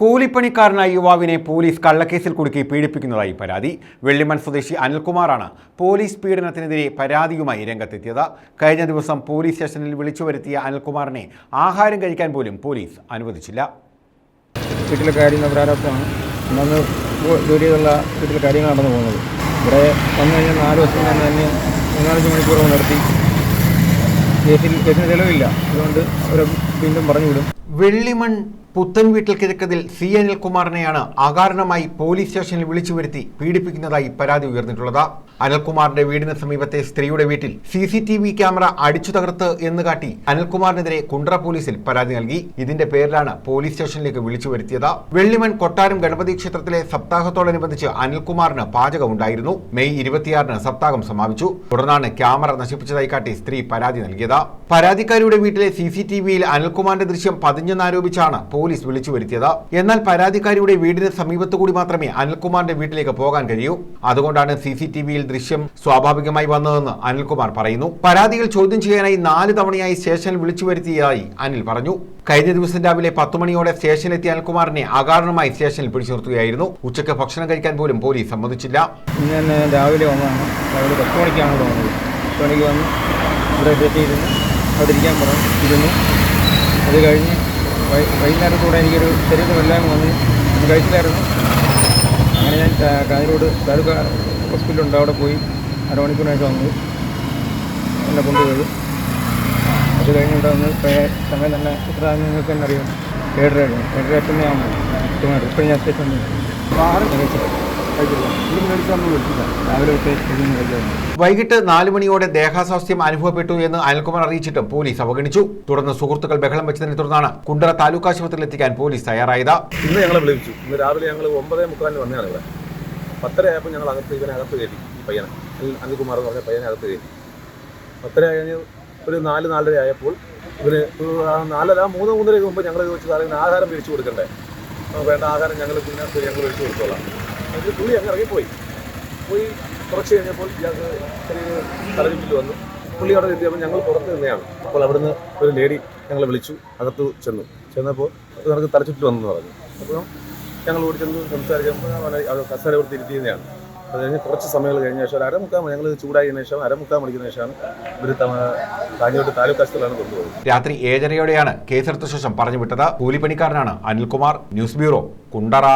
കൂലിപ്പണിക്കാരനായ യുവാവിനെ പോലീസ് കള്ളക്കേസിൽ കുടുക്കി പീഡിപ്പിക്കുന്നതായി പരാതി. വെള്ളിമൺ സ്വദേശി അനിൽകുമാറാണ് പോലീസ് പീഡനത്തിനെതിരെ പരാതിയുമായി രംഗത്തെത്തിയത്. കഴിഞ്ഞ ദിവസം പോലീസ് സ്റ്റേഷനിൽ വിളിച്ചു വരുത്തിയ അനിൽകുമാറിനെ ആഹാരം കഴിക്കാൻ പോലും പോലീസ് അനുവദിച്ചില്ല. വീട്ടിലെ കാര്യങ്ങൾ പ്രാരാബ്ദമാണ് അന്ന് ജോലിയുള്ള വീട്ടിലെ കാര്യങ്ങൾ നടന്നു പോകുന്നത്. ഇവിടെ വന്നു കഴിഞ്ഞാൽ നാല് ദിവസം തന്നെ മൂന്നാലഞ്ച് മണിക്കൂർ നിർത്തി കേസിൽ കേസിന് തെളിവില്ല. അതുകൊണ്ട് അവരെ വീണ്ടും പറഞ്ഞു വിടും. വെള്ളിമൺ പുത്തൻ വീട്ടിൽ കിഴക്കതിൽ സി അനിൽകുമാറിനെയാണ് അകാരണമായി പോലീസ് സ്റ്റേഷനിൽ വിളിച്ചു വരുത്തി പീഡിപ്പിക്കുന്നതായി പരാതി ഉയർന്നിട്ടുള്ളത്. അനിൽകുമാറിന്റെ വീടിന് സമീപത്തെ സ്ത്രീയുടെ വീട്ടിൽ C C T V camera അടിച്ചു തകർത്ത് എന്ന് കാട്ടി അനിൽകുമാറിനെതിരെ കുണ്ട്ര പോലീസിൽ പരാതി നൽകി. ഇതിന്റെ പേരിലാണ് പോലീസ് സ്റ്റേഷനിലേക്ക് വിളിച്ചു വരുത്തിയത്. വെള്ളിമൺ കൊട്ടാരം ഗണപതി ക്ഷേത്രത്തിലെ സപ്താഹത്തോടനുബന്ധിച്ച് അനിൽകുമാറിന് പാചകമുണ്ടായിരുന്നു. മെയ് ഇരുപത്തിയാറിന് സപ്താഹം സമാപിച്ചു. തുടർന്നാണ് ക്യാമറ നശിപ്പിച്ചതായി കാട്ടി സ്ത്രീ പരാതി നൽകിയത്. പരാതിക്കാരിയുടെ വീട്ടിലെ സി സി ടി വിയിൽ അനിൽകുമാറിന്റെ ദൃശ്യം പതിഞ്ഞെന്നാരോപിച്ചാണ് പോലീസ് വിളിച്ചു വരുത്തിയത്. എന്നാൽ പരാതിക്കാരിയുടെ വീടിന് സമീപത്തുകൂടി മാത്രമേ അനിൽകുമാറിന്റെ വീട്ടിലേക്ക് പോകാൻ കഴിയൂ. അതുകൊണ്ടാണ് സി സി ടി വിയിൽ ദൃശ്യം സ്വാഭാവികമായി വന്നതെന്ന് അനിൽകുമാർ പറയുന്നു. പരാതികൾ ചോദ്യം ചെയ്യാനായി നാല് തവണയായി സ്റ്റേഷനിൽ വിളിച്ചു വരുത്തിയതായി അനിൽ പറഞ്ഞു. കഴിഞ്ഞ ദിവസം രാവിലെ പത്ത് മണിയോടെ സ്റ്റേഷനിലെത്തിയ അനിൽകുമാറിനെ അകാരണമായി സ്റ്റേഷനിൽ പിടിച്ചു നിർത്തുകയായിരുന്നു ഉച്ചയ്ക്ക് ഭക്ഷണം കഴിക്കാൻ പോലും പോലീസ് സമ്മതിച്ചില്ല. ഇന്ന് രാവിലെ വന്നതാണ്. രാവിലെ പത്ത് മണിക്കാണ് വന്നത്. പത്ത് മണിക്ക് വന്ന് ഇവിടെ എത്തിയിരുന്നു അവിടെ ഇരിക്കാൻ പറഞ്ഞു ഇരുന്നു അത് കഴിഞ്ഞ് വൈകുന്നേരത്തോടെ എനിക്കൊരു ശരീരമെല്ലാം വന്ന്. ഞാൻ കഴിച്ചില്ലായിരുന്നു. അങ്ങനെ ഞാൻ കാഞ്ഞിരോട് താലൂക്ക് ഹോസ്പിറ്റലുണ്ട്. അവിടെ പോയി അരമണിക്കൂറിനൊക്കെ വന്നു. എന്നെ കൊണ്ടുപോയത് അത് കഴിഞ്ഞ് ഇവിടെ വന്ന് സമയം തന്നെ എത്ര നിങ്ങൾക്ക് തന്നെ അറിയാം. ഏഴര ഏഴര എത്തുന്ന ഞാൻ പോകുന്നത് ഇപ്പോഴും ഞാൻ സ്റ്റേഷൻ വൈകിട്ട് നാല് മണിയോടെ ദേഹാസ്വാസ്ഥ്യം അനുഭവപ്പെട്ടു എന്ന് അനിൽകുമാർ അറിയിച്ചിട്ടും പോലീസ് അവഗണിച്ചു. തുടർന്ന് സുഹൃത്തുക്കൾ ബഹളം വെച്ചതിനെ തുടർന്നാണ് കുണ്ടറ താലൂക്ക് ആശുപത്രിയിൽ എത്തിക്കാൻ പോലീസ് തയ്യാറായത്. ഇന്ന് ഞങ്ങളെ വിളിച്ചു. ഇന്ന് രാവിലെ ഞങ്ങൾ ഒമ്പതേ മുക്കാലിന് വന്നതാണ് ഇവിടെ. പത്തര ആയപ്പോൾ ഞങ്ങൾ അകത്ത് ഇവനെ അകത്ത് കയറ്റി ഈ പയ്യനെ. അനിൽകുമാർ എന്ന് പറഞ്ഞ പയ്യനെ അകത്ത് കയറ്റി. പത്തര കഴിഞ്ഞ് ഒരു നാല് നാലര ആയപ്പോൾ ഇവന് നാലര മൂന്ന് മൂന്നരയ്ക്ക് മുമ്പ് ഞങ്ങൾ ചോദിച്ചു സാറേ ഇവന് ആഹാരം വിരിച്ചു കൊടുക്കണ്ടേ? വേണ്ട ആഹാരം ഞങ്ങൾ പിന്നെ ഞങ്ങൾ വിരിച്ചു കൊടുത്തോളാം. അതിൽ പുള്ളി അങ്ങ് ഇറങ്ങിപ്പോയി. പോയി കുറച്ച് കഴിഞ്ഞപ്പോൾ ഇയാൾക്ക് ചെറിയൊരു തലചുറ്റിൽ വന്നു. പുള്ളി അവിടെ എത്തിയപ്പോൾ ഞങ്ങൾ പുറത്ത് നിന്നെയാണ് അപ്പോൾ അവിടുന്ന് ഒരു ലേഡി ഞങ്ങളെ വിളിച്ചു അകത്ത് ചെന്നു. ചെന്നപ്പോൾ നമുക്ക് തലചുറ്റിൽ വന്നു പറഞ്ഞു. അപ്പോൾ ഞങ്ങൾ ഓടിച്ചെന്ന് സംസാരിക്കുമ്പോൾ അത് കസേര കൊടുത്ത് ഇരുത്തിയതാണ് അത് കഴിഞ്ഞ് കുറച്ച് സമയങ്ങൾ കഴിഞ്ഞ ശേഷം ഒരു അരമുക്കാൽ ഞങ്ങൾ ചൂടായതിനു ശേഷം അരമുക്കാൽ മണിക്കുന്ന ശേഷമാണ് ഇവർ കാഞ്ഞോട്ട് താലൂക്ക് ആശുപത്രിയിലാണ് കൊണ്ടുപോകുന്നത് രാത്രി ഏഴരയോടെയാണ് കേസെടുത്ത ശേഷം പറഞ്ഞു വിട്ടത് കൂലിപ്പണിക്കാരനാണ് അനിൽകുമാർ. News bureau Kundara.